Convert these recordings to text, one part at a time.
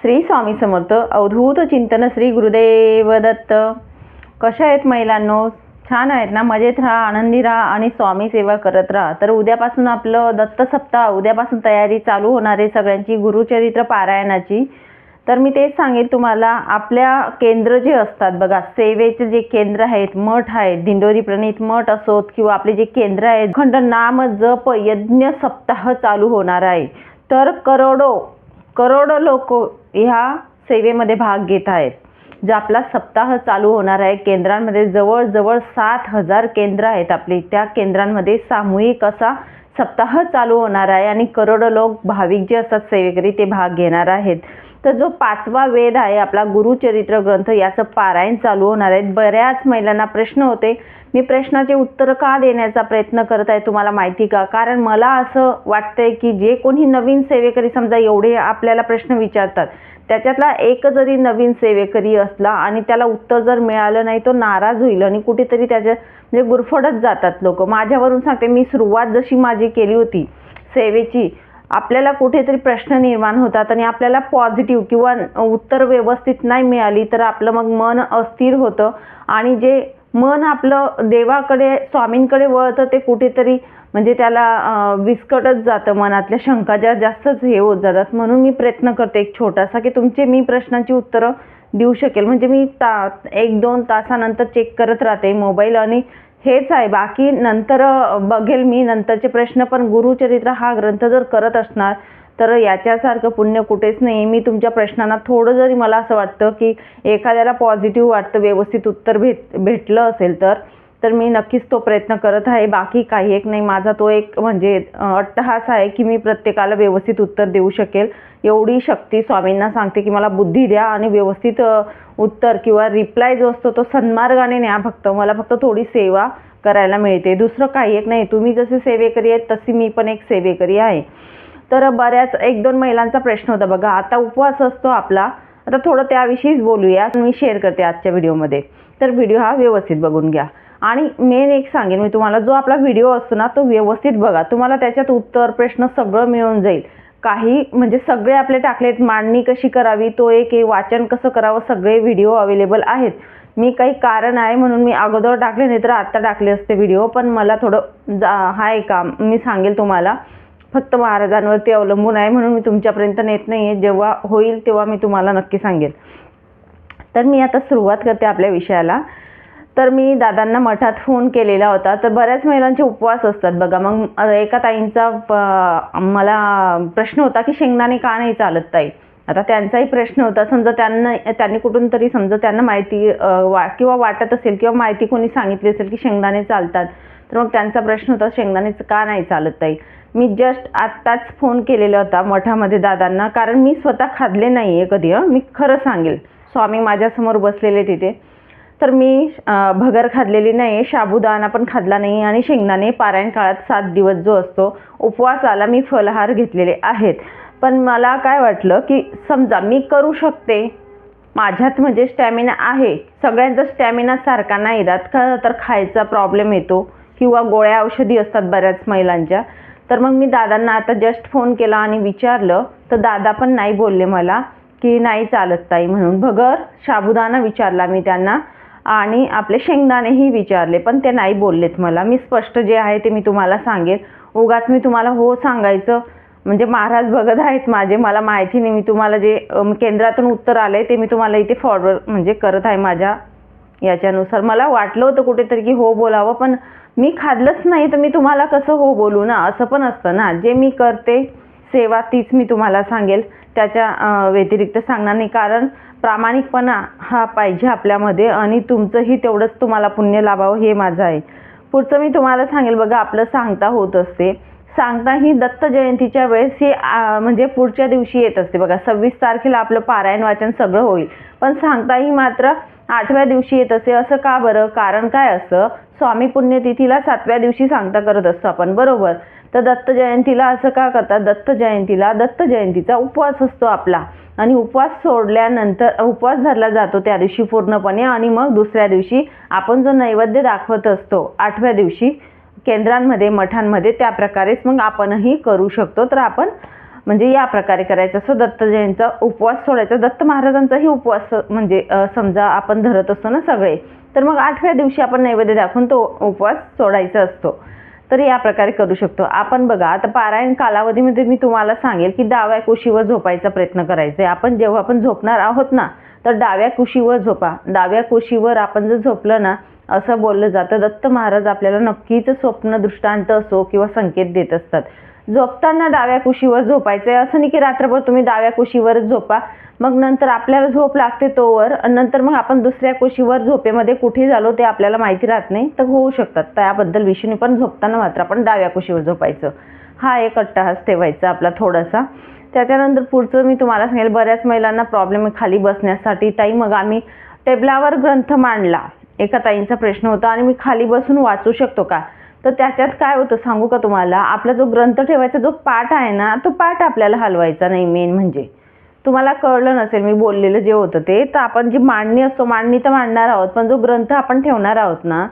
श्री स्वामी समर्थ अवधूत चिंतन श्री गुरुदेव दत्त कशा आहेत महिलांनो? छान आहेत ना? मजेत राहा आनंदी राहा आणि स्वामी सेवा करत राहा. तर उद्यापासून आपलं दत्त सप्ताह उद्यापासून तयारी चालू होणार आहे सगळ्यांची गुरुचरित्र पारायणाची. तर मी तेच सांगेन तुम्हाला आपल्या केंद्र जे असतात बघा सेवेचे जे केंद्र आहेत मठ आहेत दिंडोरी प्रणित मठ असोत किंवा आपले जे केंद्र आहेत खंड नाम जप यज्ञ सप्ताह चालू होणार आहे. तर करोडो करोडो लोक ह्या सेवेमध्ये भाग घेत आहेत जे आपला सप्ताह चालू होणार आहे. केंद्रांमध्ये जवळजवळ सात हजार केंद्र आहेत आपली. त्या केंद्रांमध्ये सामूहिक असा सप्ताह चालू होणार आहे आणि करोडो लोक भाविक जे असतात सेवेकरी ते भाग घेणार आहेत. तर जो पाचवा वेद आहे आपला गुरुचरित्र ग्रंथ याचं पारायण चालू होणार आहे. बऱ्याच महिलांना प्रश्न होते मी प्रश्नाचे उत्तर का देण्याचा प्रयत्न करत आहे तुम्हाला माहिती का? कारण मला असं वाटतंय की जे कोणी नवीन सेवेकरी समजा एवढे आपल्याला प्रश्न विचारतात त्याच्यातला एक जरी नवीन सेवेकरी असला आणि त्याला उत्तर जर मिळालं नाही तो नाराज होईल आणि कुठेतरी त्याच्या म्हणजे गुरफडत जातात लोक. माझ्यावरून सांगते मी सुरुवात जशी माझी केली होती सेवेची आपल्याला कुठेतरी प्रश्न निर्माण होतात आणि आपल्याला पॉझिटिव्ह किंवा उत्तर व्यवस्थित नाही मिळाली तर आपलं मग मन अस्थिर होतं. आणि जे मन आपलं देवाकडे स्वामींकडे वळतं ते कुठेतरी म्हणजे त्याला विस्कटच जातं मनातल्या शंका ज्या जास्तच हे होत जातात. म्हणून मी प्रयत्न करते एक छोटासा की तुमचे मी प्रश्नांची उत्तरं देऊ शकेल. म्हणजे मी ता एक दोन तासानंतर चेक करत राहते मोबाईल आणि हेच आहे. बाकी नंतर बघेल मी. नंतरचे प्रश्न पण गुरुचरित्र हा ग्रंथ जर करत असणार तर याच्यासारखं पुण्य कुठेच नाही मी तुमच्या प्रश्नांना थोडं जरी मला असं वाटतं की एखाद्याला पॉझिटिव्ह वाटतं व्यवस्थित उत्तर भेट भेटलं असेल तर तर मी नक्कीच तो प्रयत्न करत आहे. बाकी काही एक नाही. माझा तो एक म्हणजे अट्टहास आहे की मी प्रत्येकाला व्यवस्थित उत्तर देऊ शकेल. एवढी शक्ती स्वामींना सांगते की मला बुद्धी द्या आणि व्यवस्थित उत्तर किंवा रिप्लाय जो असतो तो सन्मार्गाने न्या फक्त. मला फक्त थोडी सेवा करायला मिळते. दुसरं काही एक नाही. तुम्ही जसे सेवेकरी आहेत तशी मी पण एक सेवेकरी आहे. तर बऱ्याच एक दोन महिलांचा प्रश्न होता बघा. आता उपवास असतो आपला. आता थोडं त्याविषयीच बोलूया. मी शेअर करते आजच्या व्हिडिओमध्ये. तर व्हिडिओ हा व्यवस्थित बघून घ्या. आणि मेन एक सांगेन मी तुम्हाला जो आपला व्हिडिओ असतो ना तो व्यवस्थित बघा. तुम्हाला त्याच्यात उत्तर प्रश्न सगळं मिळून जाईल. काही म्हणजे सगळे आपले टाकलेत मांडणी कशी करावी तो एक आहे वाचन कसं करावं सगळे व्हिडिओ अवेलेबल आहेत. मी काही कारण आहे म्हणून मी अगोदर टाकले नाही तर आत्ता टाकले असते व्हिडिओ पण मला थोडं जा आहे काम मी सांगेल तुम्हाला. फक्त महाराजांवरती अवलंबून आहे म्हणून मी तुमच्यापर्यंत नेत नाही आहे जेव्हा होईल तेव्हा मी तुम्हाला नक्की सांगेल. तर मी आता सुरुवात करते आपल्या विषयाला. तर मी दादांना मठात फोन केलेला होता. तर बऱ्याच महिलांचे उपवास असतात बघा. मग एका ताईंचा प- मला प्रश्न होता की शेंगदाणे का नाही चालत ताई? आता त्यांचाही प्रश्न होता. समजा त्यांना त्यांनी कुठून तरी समजा त्यांना माहिती वा किंवा वाटत असेल किंवा माहिती कोणी सांगितली असेल की शेंगदाणे चालतात. तर मग त्यांचा प्रश्न होता शेंगदाणेचं का नाही चालत ताई? मी जस्ट आत्ताच फोन केलेला होता मठामध्ये दादांना. कारण मी स्वतः खाल्ले नाही आहे कधी मी खरं सांगेल. स्वामी माझ्यासमोर बसलेले तिथे. तर मी भगर खाल्लेली नाही साबुदाणा पण खाल्ला नाही आणि शेंगदाणे पारायण काळात सात दिवस जो असतो उपवासाला मी फलहार घेतलेले आहेत. पण मला काय वाटलं की समजा मी करू शकते. माझ्यात म्हणजे स्टॅमिना आहे. सगळ्यांचा स्टॅमिना सारखा नाही राहत. का तर खायचा प्रॉब्लेम येतो किंवा गोळ्या औषधी असतात बऱ्याच महिलांच्या. तर मग मी दादांना आता जस्ट फोन केला आणि विचारलं तर दादा पण नाही बोलले मला की नाही चालत ताई म्हणून. भगर साबुदाणा विचारला मी त्यांना आणि आपले शेंगदाणेही विचारले पण ते नाही बोललेत मला. मी स्पष्ट जे आहे ते मी तुम्हाला सांगेन उगाच मी तुम्हाला हो सांगायचं म्हणजे महाराज बघत आहेत माझे मला माहिती नाही. मी तुम्हाला जे केंद्रातून उत्तर आलंय ते मी तुम्हाला इथे फॉरवर्ड म्हणजे करत आहे माझ्या याच्यानुसार. मला वाटलं होतं कुठेतरी की हो बोलावं पण मी खाल्लंच नाही तर मी तुम्हाला कसं हो बोलू ना? असं पण असतं ना. जे मी करते सेवा तीच मी तुम्हाला सांगेल. त्याच्या व्यतिरिक्त सांगणार नाही. कारण प्रामाणिकपणा हा पाहिजे आपल्यामध्ये आणि तुमचंही तेवढंच तुम्हाला पुण्य लाभावं हे माझं आहे. पुढचं मी तुम्हाला सांगेल बघा आपलं सांगता होत असते. सांगता ही दत्त जयंतीच्या वेळेस ही म्हणजे पुढच्या दिवशी येत असते. बघा सव्वीस तारखेला आपलं पारायण वाचन सगळं होईल. पण सांगता ही मात्र आठव्या दिवशी येत असते. असं का बरं? कारण काय असतं? स्वामी पुण्यतिथीला सातव्या दिवशी सांगता करत असतो आपण. बरोबर? तर दत्त जयंतीला असं का करतात? दत्त जयंतीला दत्त जयंतीचा उपवास असतो आपला. आणि उपवास सोडल्यानंतर उपवास धरला जातो त्या दिवशी पूर्णपणे आणि मग दुसऱ्या दिवशी आपण जो नैवेद्य दाखवत असतो आठव्या दिवशी केंद्रांमध्ये मठांमध्ये त्या प्रकारेच मग आपणही करू शकतो. तर आपण म्हणजे या प्रकारे करायचं. असतो दत्त जयंतीचा उपवास सोडायचा. दत्त महाराजांचाही उपवास म्हणजे समजा आपण धरत असतो ना सगळे तर मग आठव्या दिवशी आपण नैवेद्य दाखवून तो उपवास सोडायचा असतो. तर या प्रकारे करू शकतो. आपण बघा आता पारायण कालावधीमध्ये मी तुम्हाला सांगेल की डाव्या कुशीवर झोपायचा प्रयत्न करायचा आहे. आपण जेव्हा आपण झोपणार आहोत ना तर डाव्या कुशीवर झोपा. डाव्या कुशीवर आपण जर झोपलं ना असं बोललं जातं दत्त महाराज आपल्याला नक्कीच स्वप्न दृष्टांत असो किंवा संकेत देत असतात. झोपताना डाव्या कुशीवर झोपायचं आहे असं नाही की रात्रभर तुम्ही डाव्या कुशीवरच झोपा. मग नंतर आपल्याला झोप लागते तोवर आणि नंतर मग आपण दुसऱ्या कुशीवर झोपेमध्ये कुठे झालो ते आपल्याला माहिती राहत नाही तर होऊ शकतात. त्याबद्दल विषयी पण झोपताना मात्र आपण डाव्या कुशीवर झोपायचं. हा एक अट्टहास ठेवायचा आपला थोडासा. त्याच्यानंतर पुढचं मी तुम्हाला सांगेल बऱ्याच महिलांना प्रॉब्लेम आहे खाली बसण्यासाठी. ताई मग आम्ही टेबलावर ग्रंथ मांडला. एका ताईंचा प्रश्न होता आणि मी खाली बसून वाचू शकतो का? तर त्याच्यात काय होतं सांगू का तुम्हाला? आपला जो ग्रंथ ठेवायचा जो पाठ आहे ना तो पाठ आपल्याला हलवायचा नाही मेन म्हणजे. तुम्हाला कळलं नसेल मी बोललेलं जे होतं ते तर आपण जी मांडणी असतो मांडणी तर मांडणार आहोत पण जो ग्रंथ आपण ठेवणार आहोत ना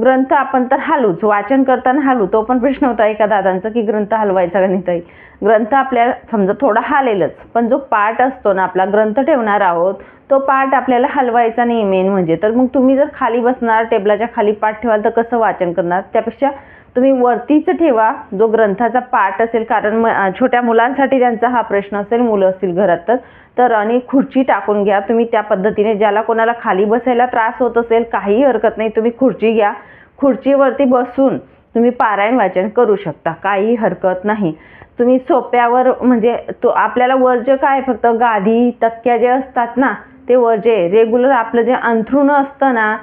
ग्रंथ आपण तर हालूच वाचन करताना हालू तो पण प्रश्न होता एका दादांचा की ग्रंथ हलवायचा का नाही ताई? ग्रंथ आपल्याला समजा थोडा हालेलच पण जो पाठ असतो ना आपला ग्रंथ ठेवणार आहोत तो पाठ आपल्याला हलवायचा नाही मेन म्हणजे. तर मग तुम्ही जर खाली बसणार टेबलाच्या खाली पाठ ठेवाल तर कसं वाचन करणार? त्यापेक्षा तुम्ही वरतीच ठेवा. जो ग्रंथाचा पाठ असेल कारण म- छोट्या मुलांसाठी त्यांचा हा प्रश्न असेल मुलं असतील घरात तर. आणि खुर्ची टाकून घ्या. तुम्ही त्या पद्धतीने ज्याला कोणाला खाली बसायला त्रास होत असेल काही हरकत नाही तुम्ही खुर्ची घ्या. खुर्चीवरती बसून तुम्ही पारायण वाचन करू शकता. काही हरकत नाही. तुम्ही सोप्यावर म्हणजे तो आपल्याला वर्ज्य काय फक्त गादी तक्क्या जे असतात ना ते वर्जे रेग्युलर आपलं जे अंथरुणं असतं ना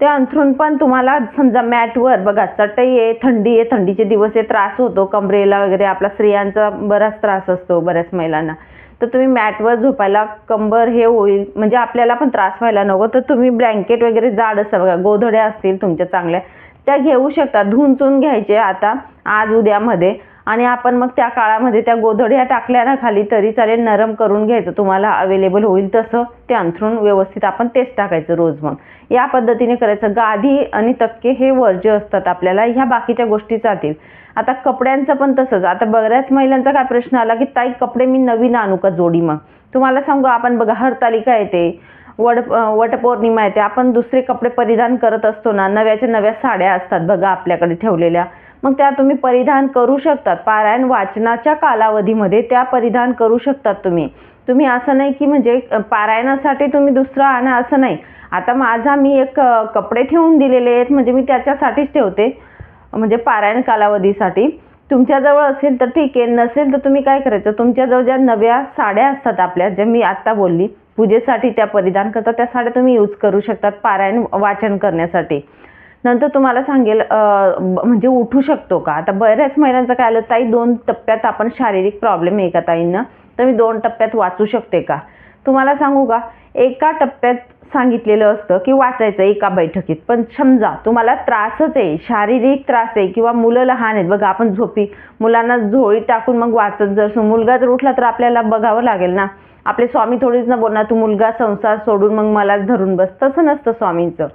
ते अंथरूण पण तुम्हाला समजा मॅटवर बघा चटई आहे थंडी आहे थंडीचे दिवस आहे त्रास होतो कमरेला वगैरे आपला स्त्रियांचा बराच त्रास असतो बऱ्याच महिलांना. तर तुम्ही मॅटवर झोपायला कंबर हे होईल म्हणजे आपल्याला पण त्रास व्हायला नको. तर तुम्ही ब्लँकेट वगैरे जाड असतात बघा गोधड्या असतील तुमच्या चांगल्या त्या घेऊ शकता. धुवून चुन घ्यायचे आता आज उद्यामध्ये आणि आपण मग त्या काळामध्ये त्या गोधड्या टाकल्या ना खाली तरी चालेल नरम करून घ्यायचं तुम्हाला अवेलेबल होईल तसं. ते अंथरून व्यवस्थित आपण तेच टाकायचं रोज मग. या पद्धतीने करायचं. गादी आणि तक्के हे वर्ज्य असतात आपल्याला ह्या बाकीच्या गोष्टी जातील. आता कपड्यांचं पण तसंच. आता बऱ्याच महिलांचा काय प्रश्न आला की ताई कपडे मी नवीन आणू का जोडी मग? तुम्हाला सांगू आपण बघा हरतालिका येते वड वटपौर्णिमा येते. आपण दुसरे कपडे परिधान करत असतो ना नव्याच्या नव्या साड्या असतात बघा आपल्याकडे ठेवलेल्या. मग त्या तुम्ही परिधान करू शकतात. पारायण वाचनाच्या कालावधीमध्ये त्या परिधान करू शकतात तुम्ही. तुम्ही असं नाही की म्हणजे पारायणासाठी तुम्ही दुसरं आणा असं नाही. आता माझा मी एक कपडे ठेवून दिलेले आहेत म्हणजे मी त्याच्यासाठीच ठेवते म्हणजे पारायण कालावधीसाठी. तुमच्याजवळ असेल तर ठीक आहे नसेल तर तुम्ही काय करायचं? तुमच्याजवळ ज्या नव्या साड्या असतात आपल्या ज्या मी आत्ता बोलली पूजेसाठी त्या परिधान करतात त्या साड्या तुम्ही यूज करू शकतात पारायण वाचन करण्यासाठी. नंतर तुम्हाला सांगेल ब- म्हणजे उठू शकतो का? आता बऱ्याच महिलांचं काय आलं ताई दोन टप्प्यात आपण शारीरिक प्रॉब्लेम आहे का ताईंना? तर मी दोन टप्प्यात वाचू शकते का? तुम्हाला सांगू का? एका टप्प्यात सांगितलेलं असतं की वाचायचं एका बैठकीत. पण समजा तुम्हाला त्रासच आहे शारीरिक त्रास आहे किंवा मुलं लहान आहेत बघा आपण झोपी मुलांना झोळी टाकून मग वाचत जर मुलगा जर उठला तर आपल्याला बघावं लागेल ना? आपले स्वामी थोडीच ना बोलणार तू मुलगा संसार सोडून मग मलाच धरून बस. तसं नसतं स्वामींचं.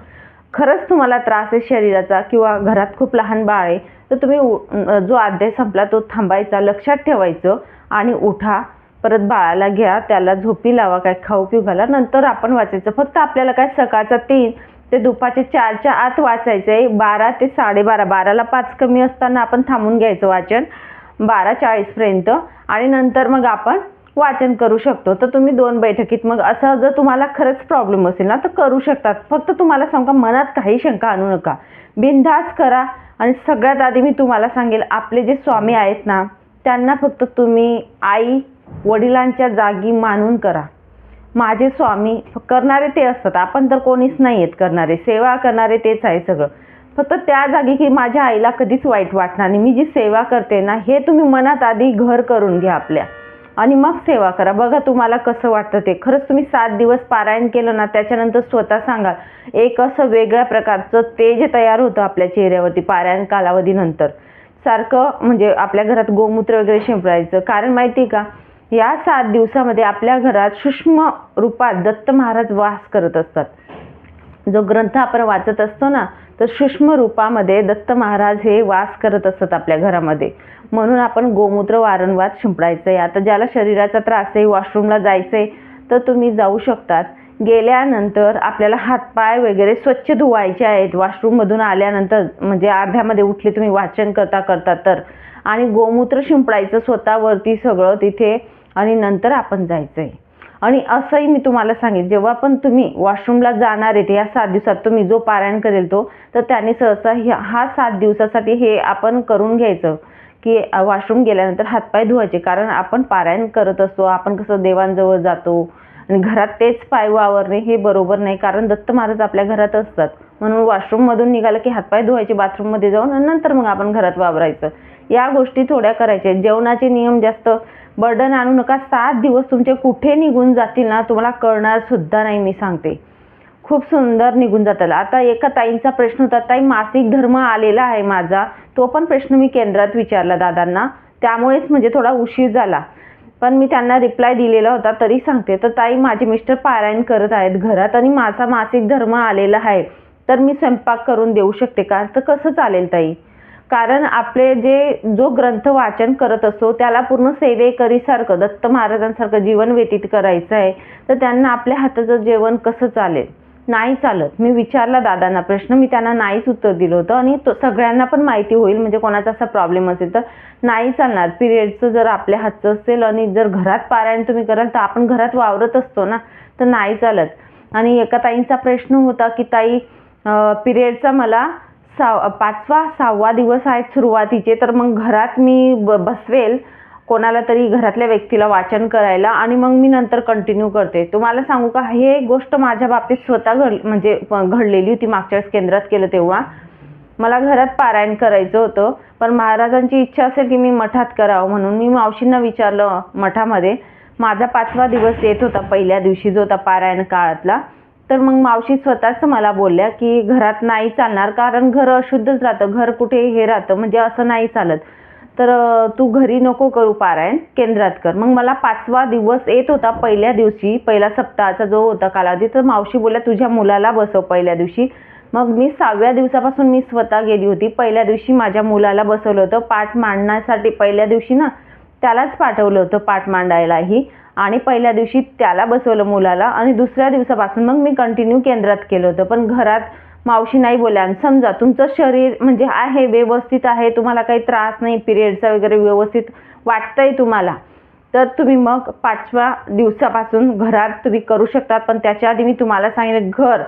खरंच तुम्हाला त्रास आहे शरीराचा किंवा घरात खूप लहान बाळ आहे तर तुम्ही उ- जो अध्याय संपला तो थांबायचा लक्षात ठेवायचं आणि उठा परत बाळाला घ्या त्याला झोपी लावा काय खाऊ पिऊ घाला नंतर आपण वाचायचं. फक्त आपल्याला काय सकाळचा तीन ते दुपारचे चारच्या आत वाचायचं आहे. बारा ते साडेबारा बाराला पाच कमी असताना आपण थांबून घ्यायचं वाचन बारा चाळीसपर्यंत. आणि नंतर मग आपण वाचन करू शकतो. तर तुम्ही दोन बैठकीत मग असं जर तुम्हाला खरंच प्रॉब्लेम असेल ना तर करू शकतात. फक्त तुम्हाला सांगा मनात काही शंका आणू नका. बिनधास करा आणि सगळ्यात आधी मी तुम्हाला सांगेल आपले जे स्वामी आहेत ना त्यांना फक्त तुम्ही आई वडिलांच्या जागी मानून करा. माझे स्वामी करणारे ते असतात. आपण तर कोणीच नाही आहेत करणारे. सेवा करणारे तेच आहे सगळं. फक्त त्या जागी की माझ्या आईला कधीच वाईट वाटणार नाही. मी जी सेवा करते ना हे तुम्ही मनात आधी घर करून घ्या आपल्या. आणि मग सेवा करा. बघा तुम्हाला कसं वाटतं ते. खरंच तुम्ही सात दिवस पारायण केलं ना त्याच्यानंतर स्वतः सांगा एक असं वेगळ्या प्रकारचं तेज तयार होतं आपल्या चेहऱ्यावरती पारायण कालावधीनंतर. सारखं म्हणजे आपल्या घरात गोमूत्र वगैरे शिंपडायचं. कारण माहिती आहे का या सात दिवसामध्ये आपल्या घरात सूक्ष्म रूपात दत्त महाराज वास करत असतात. जो ग्रंथ आपण वाचत असतो ना तर सूक्ष्म रूपामध्ये दत्त महाराज हे वास करत असतात आपल्या घरामध्ये. म्हणून आपण गोमूत्र वारंवार शिंपडायचं आहे आता ज्याला शरीराचा त्रास आहे वॉशरूमला जायचं आहे तर तुम्ही जाऊ शकतात. गेल्यानंतर आपल्याला हातपाय वगैरे स्वच्छ धुवायचे आहेत. वॉशरूममधून आल्यानंतर म्हणजे अर्ध्यामध्ये उठले तुम्ही वाचन करता करता तर. आणि गोमूत्र शिंपडायचं स्वतःवरती सगळं तिथे आणि नंतर आपण जायचं आहे आणि असंही मी तुम्हाला सांगेन जेव्हा पण तुम्ही वॉशरूमला जाणार आहे या सात दिवसात तुम्ही जो पारायण करेल तो तर त्याने सहसा ह्या- हा सात दिवसासाठी हे आपण करून घ्यायचं. की वॉशरूम गेल्यानंतर हातपाय धुवायचे कारण आपण पारायण करत असतो आपण कसं देवांजवळ जातो आणि घरात तेच पाय वावरणे हे बरोबर नाही कारण दत्त महाराज आपल्या घरात असतात. म्हणून वॉशरूममधून निघालं की हातपाय धुवायचे बाथरूममध्ये जाऊन आणि नंतर मग आपण घरात वावरायचं. या गोष्टी थोड्या करायच्या. जेवणाचे नियम जास्त बर्डन आणू नका. सात दिवस तुमचे कुठे निघून जातील ना तुम्हाला कळणार सुद्धा नाही मी सांगते. खूप सुंदर निघून जातात. आता एका ताईंचा प्रश्न होता ताई मासिक धर्म आलेला आहे माझा. तो पण प्रश्न मी केंद्रात विचारला दादांना. त्यामुळेच म्हणजे थोडा उशीर झाला. पण मी त्यांना रिप्लाय दिलेला होता तरी सांगते. तर ताई माझे मिस्टर पारायण करत आहेत घरात आणि माझा मासिक धर्म आलेला आहे. तर मी स्वयंपाक करून देऊ शकते का? तर कसं चालेल ताई? कारण आपले जे जो ग्रंथ वाचन करत असतो त्याला पूर्ण सेवेकरीसारखं दत्त महाराजांसारखं जीवन व्यतीत करायचं आहे. तर त्यांना आपल्या हाताचं जेवण कसं चालेल? नाही चालत. मी विचारला दादांना प्रश्न मी त्यांना नाहीच उत्तर दिलं होतं आणि तो सगळ्यांना पण माहिती होईल म्हणजे कोणाचा असा प्रॉब्लेम असेल तर नाही चालणार. पिरियडचं जर आपल्या हातचं असेल आणि जर घरात पारायण तुम्ही कराल तर आपण घरात वावरत असतो ना तर नाही चालत. आणि एका ताईंचा प्रश्न होता की ताई पिरियडचा मला सा पाचवा सहावा दिवस आहेत सुरुवातीचे तर मग घरात मी ब बसवेल कोणाला तरी घरातल्या व्यक्तीला वाचन करायला आणि मग मी नंतर कंटिन्यू करते. तुम्हाला सांगू का हे एक गोष्ट माझ्या बाबतीत स्वतः घड म्हणजे घडलेली होती. मागच्या वेळेस केंद्रात केलं तेव्हा. मला घरात पारायण करायचं होतं पण महाराजांची इच्छा असेल की मी मठात करावं म्हणून मी मावशींना विचारलं मठामध्ये. माझा पाचवा दिवस येत होता पहिल्या दिवशी जो होता पारायण काळातला. तर मग मावशी स्वतःच मला बोलल्या की घरात नाही चालणार कारण घर अशुद्धच राहतं. घर कुठे हे राहतं म्हणजे असं नाही चालत. तर तू घरी नको करू पारायण केंद्रात कर. मग मला पाचवा दिवस येत होता पहिल्या दिवशी पहिला सप्ताहाचा जो होता कालावधी तर मावशी बोलल्या तुझ्या मुलाला बसव पहिल्या दिवशी. मग मी सहाव्या दिवसापासून मी स्वतः गेली होती. पहिल्या दिवशी माझ्या मुलाला बसवलं होतं. पाठ मांडण्यासाठी पहिल्या दिवशी ना त्यालाच पाठवलं होतं पाठ मांडायलाही. आणि पहिल्या दिवशी त्याला बसवलं मुलाला. आणि दुसऱ्या दिवसापासून मग मी कंटिन्यू केंद्रात केलं होतं. पण घरात मावशी नाही बोलल्या. समजा तुमचं शरीर म्हणजे आहे व्यवस्थित आहे तुम्हाला काही त्रास नाही पिरियडचा वगैरे व्यवस्थित वाटतंय तुम्हाला तर तुम्ही मग पाचव्या दिवसापासून घरात तुम्ही करू शकतात. पण त्याच्या आधी मी तुम्हाला सांगितलं घर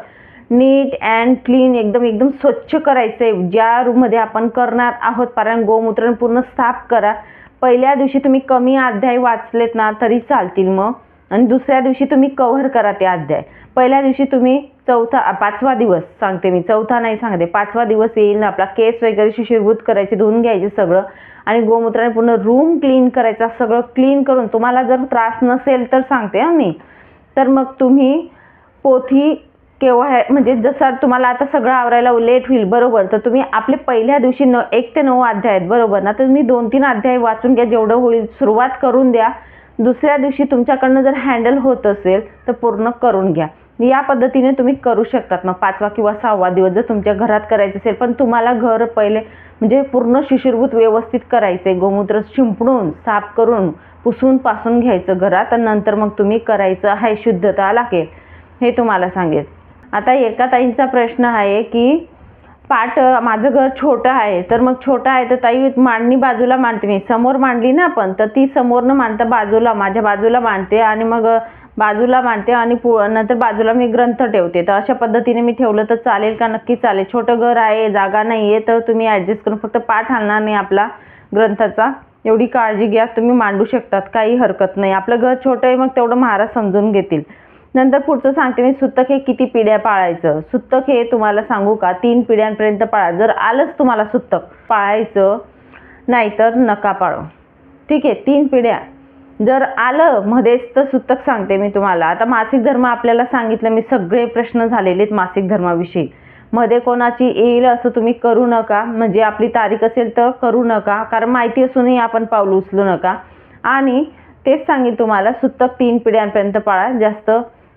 नीट अँड क्लीन एकदम एकदम स्वच्छ करायचं आहे ज्या रूममध्ये आपण करणार आहोत कारण गोमूत्र पूर्ण साफ करा. पहिल्या दिवशी तुम्ही कमी अध्याय वाचलेत ना तरी चालतील मग. आणि दुसऱ्या दिवशी तुम्ही कव्हर करा ते अध्याय. पहिल्या दिवशी तुम्ही चौथा पाचवा दिवस सांगते मी. चौथा नाही सांगते पाचवा दिवस येईल ना आपला. केस वगैरे शिशिरभूत करायचे धुवून घ्यायचे सगळं. आणि गोमूत्राने पूर्ण रूम क्लीन करायचा सगळं क्लीन करून. तुम्हाला जर त्रास नसेल तर सांगते हां मी. तर मग तुम्ही पोथी केव्हा आहे? म्हणजे जसं तुम्हाला आता सगळं आवरायला लेट होईल बरोबर. तर तुम्ही आपले पहिल्या दिवशी न एक ते नऊ अध्याय आहेत बरोबर ना? तर तुम्ही दोन तीन अध्याय वाचून घ्या जेवढं होईल सुरुवात करून द्या. दुसऱ्या दिवशी तुमच्याकडनं जर हँडल होत असेल तर पूर्ण करून घ्या. या पद्धतीने तुम्ही करू शकतात. मग पाचवा किंवा सहावा दिवस जर तुमच्या घरात करायचं असेल पण तुम्हाला घर पहिले म्हणजे पूर्ण शिशिरभूत व्यवस्थित करायचे गोमूत्र शिंपडून साफ करून पुसून पासून घ्यायचं घरात आणि नंतर मग तुम्ही करायचं आहे शुद्धता लागेल हे तुम्हाला सांगेल. आता एका ताईंचा प्रश्न आहे की पाठ माझं घर छोटं आहे. तर मग छोटं आहे तर ताई मांडणी बाजूला मांडते मी. समोर मांडली ना आपण तर ती समोरनं मांडतं मांडता बाजूला माझ्या बाजूला मांडते आणि मग बाजूला मांडते आणि पु नंतर बाजूला मी ग्रंथ ठेवते. तर अशा पद्धतीने मी ठेवलं तर चालेल का? नक्की चालेल. छोटं घर आहे जागा नाही आहे तर तुम्ही ॲडजस्ट करून फक्त पाठ हालणार नाही आपला ग्रंथाचा. एवढी काळजी घ्या. तुम्ही मांडू शकतात. काही हरकत नाही. आपलं घर छोटं आहे मग तेवढं महाराज समजून घेतील. नंतर पुढचं सांगते मी सुतक हे किती पिढ्या पाळायचं? सुतक हे तुम्हाला सांगू का? तीन पिढ्यांपर्यंत पाळा. जर आलंच तुम्हाला सुतक पाळायचं नाहीतर नका पाळो. ठीक आहे? तीन पिढ्या. जर आलं मध्येच तर सुतक सांगते मी तुम्हाला. आता मासिक धर्म आपल्याला सांगितलं मी सगळे प्रश्न झालेले आहेत मासिक धर्माविषयी. मध्ये कोणाची येईल असं तुम्ही करू नका. म्हणजे आपली तारीख असेल तर करू नका. कारण माहिती असूनही आपण पाऊल उचलू नका. आणि तेच सांगेल तुम्हाला सुतक तीन पिढ्यांपर्यंत पाळा. जास्त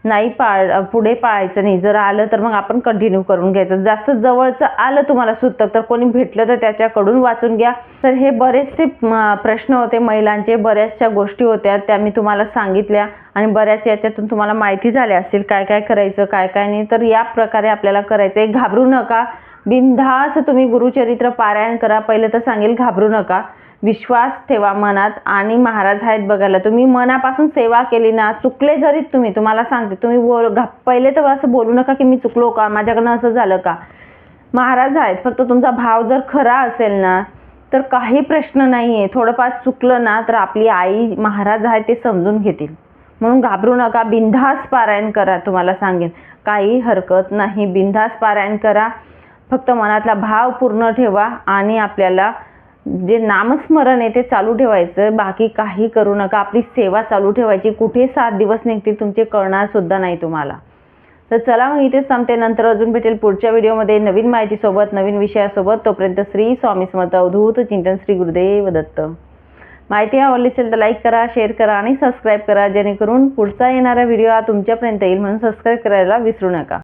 नाही पाळ पुढे पाळायचं नाही. जर आलं तर मग आपण कंटिन्यू करून घ्यायचं. जास्त जवळचं आलं तुम्हाला सुतक तर कोणी भेटलं तर त्याच्याकडून वाचून घ्या. तर हे बरेचसे प्रश्न होते महिलांचे. बऱ्याचशा गोष्टी होत्या त्या मी तुम्हाला सांगितल्या. आणि बऱ्याच याच्यातून तुम्हाला माहिती झाल्या असतील काय काय करायचं काय काय नाही. तर या प्रकारे आपल्याला करायचं आहे घाबरू नका. बिनधास तुम्ही गुरुचरित्र पारायण करा. पहिलं तर सांगेल घाबरू नका. विश्वास ठेवा मनात. आणि महाराज आहेत बघायला तुम्ही मनापासून सेवा केली ना चुकले जरी तुम्ही तुम्हाला सांगते तुम्ही बोल घा पहिले तर असं बोलू नका की मी चुकलो का माझ्याकडनं असं झालं का? महाराज आहेत फक्त तुमचा भाव जर खरा असेल ना तर काही प्रश्न नाही आहे थोडंफार चुकलं ना तर आपली आई महाराज आहे ते समजून घेतील. म्हणून घाबरू नका बिनधास पारायण करा तुम्हाला सांगेन. काही हरकत नाही बिनधास पारायण करा. फक्त मनातला भाव पूर्ण ठेवा आणि आपल्याला जे नामस्मरण आहे ते चालू ठेवायचं बाकी काही करू नका. आपली सेवा चालू ठेवायची. कुठे सात दिवस निघतील तुमचे कळणार सुद्धा नाही तुम्हाला. तर चला मग इथेच थांबते. नंतर अजून भेटेल पुढच्या व्हिडिओमध्ये. नवीन माहितीसोबत नवीन विषयासोबत. तोपर्यंत श्री स्वामी समर्थ अवधूत. चिंतन श्री गुरुदेव दत्त. माहिती आवडली असेल तर लाईक करा शेअर करा आणि सबस्क्राईब करा. जेणेकरून पुढचा येणारा व्हिडिओ हा तुमच्यापर्यंत येईल म्हणून सबस्क्राईब करायला विसरू नका.